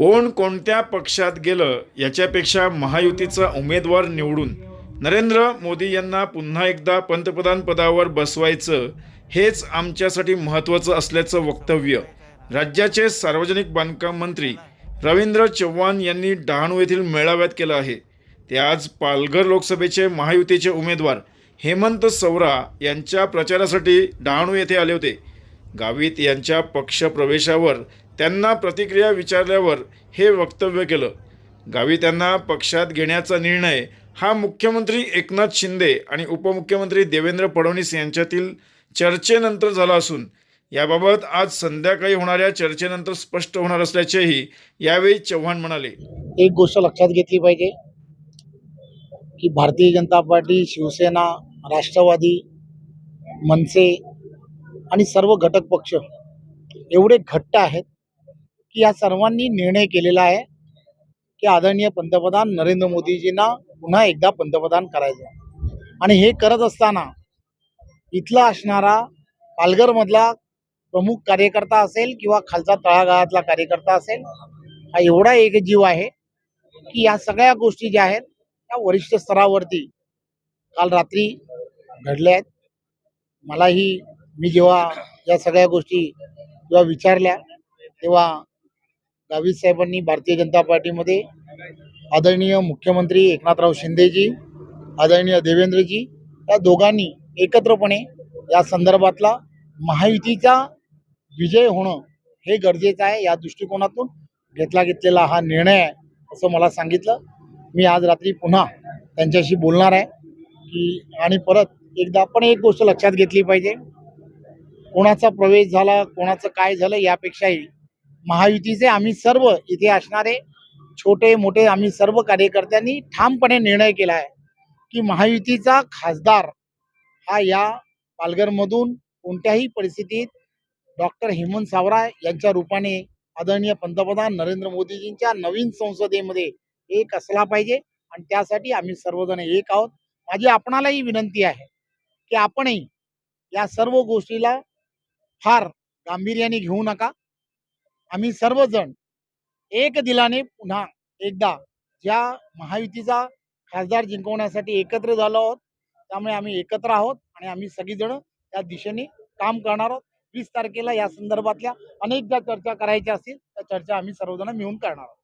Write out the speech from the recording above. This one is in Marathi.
कोण कोणत्या पक्षात गेलं याच्यापेक्षा महायुतीचा उमेदवार निवडून नरेंद्र मोदी यांना पुन्हा एकदा पंतप्रधान पदावर बसवायचं हेच आमच्यासाठी महत्त्वाचं असल्याचं वक्तव्य. राज्याचे सार्वजनिक बांधकाम मंत्री रवींद्र चव्हाण यांनी डहाणू येथील मेळाव्यात केलं आहे. ते आज पालघर लोकसभेचे महायुतीचे उमेदवार हेमंत सवरा यांच्या प्रचारासाठी डहाणू येथे आले होते. गावित यांच्या पक्षप्रवेशावर त्यांना प्रतिक्रिया विचारल्यावर हे वक्तव्य केलं. गावी त्यांना पक्षात घेण्याचा निर्णय हा मुख्यमंत्री एकनाथ शिंदे आणि उपमुख्यमंत्री देवेंद्र फडणवीस यांच्यातील चर्चेनंतर झाला असून याबाबत आज संध्याकाळी होणाऱ्या चर्चेनंतर स्पष्ट होणार असल्याचेही यावेळी चव्हाण म्हणाले. एक गोष्ट लक्षात घेतली पाहिजे की भारतीय जनता पार्टी शिवसेना राष्ट्रवादी मनसे आणि सर्व घटक पक्ष एवढे घट्ट आहेत की या सर्वांनी निर्णय केलेला आहे की आदरणीय पंतप्रधान नरेंद्र मोदीजींना पुन्हा एकदा पंतप्रधान करायचं आणि हे करत असताना इथला असणारा पालघरमधला प्रमुख कार्यकर्ता असेल किंवा खालचा तळागाळातला कार्यकर्ता असेल हा एवढा एक जीव आहे की या सगळ्या गोष्टी ज्या आहेत त्या वरिष्ठ स्तरावरती काल रात्री घडल्या आहेत. मलाही मी जेव्हा या सगळ्या गोष्टी जेव्हा विचारल्या तेव्हा गावित साहेबांनी भारतीय जनता पार्टीमध्ये आदरणीय मुख्यमंत्री एकनाथराव शिंदेजी आदरणीय देवेंद्रजी या दोघांनी एकत्रपणे या संदर्भातला महायुतीचा विजय होणं हे गरजेचं आहे या दृष्टिकोनातून घेतला घेतलेला हा निर्णय आहे असं मला सांगितलं. मी आज रात्री पुन्हा त्यांच्याशी बोलणार आहे की आणि परत एकदा पण एक गोष्ट लक्षात घेतली पाहिजे. कोणाचा प्रवेश झाला कोणाचं काय झालं यापेक्षाही महायुतीचे आम्ही सर्व इथे असणारे छोटे मोठे आम्ही सर्व कार्यकर्त्यांनी ठामपणे निर्णय केला आहे की महायुतीचा खासदार हा या पालघरमधून कोणत्याही परिस्थितीत डॉक्टर हेमंत सावरा यांच्या रूपाने आदरणीय पंतप्रधान नरेंद्र मोदीजींच्या नवीन संसदेमध्ये एक असला पाहिजे आणि त्यासाठी आम्ही सर्वजण एक आहोत. माझी आपणालाही विनंती आहे की आपणही या सर्व गोष्टीला फार गांभीर्याने घेऊ नका. आम्ही सर्वजण एक दिलाने पुन्हा एकदा ज्या महायुतीचा खासदार जिंकवण्यासाठी एकत्र झालो आहोत त्यामुळे आम्ही एकत्र आहोत आणि आम्ही सगळीजण त्या दिशेने काम करणार आहोत. वीस तारखेला या संदर्भातल्या अनेक ज्या चर्चा करायच्या असतील त्या चर्चा आम्ही सर्वजण मिळून करणार आहोत.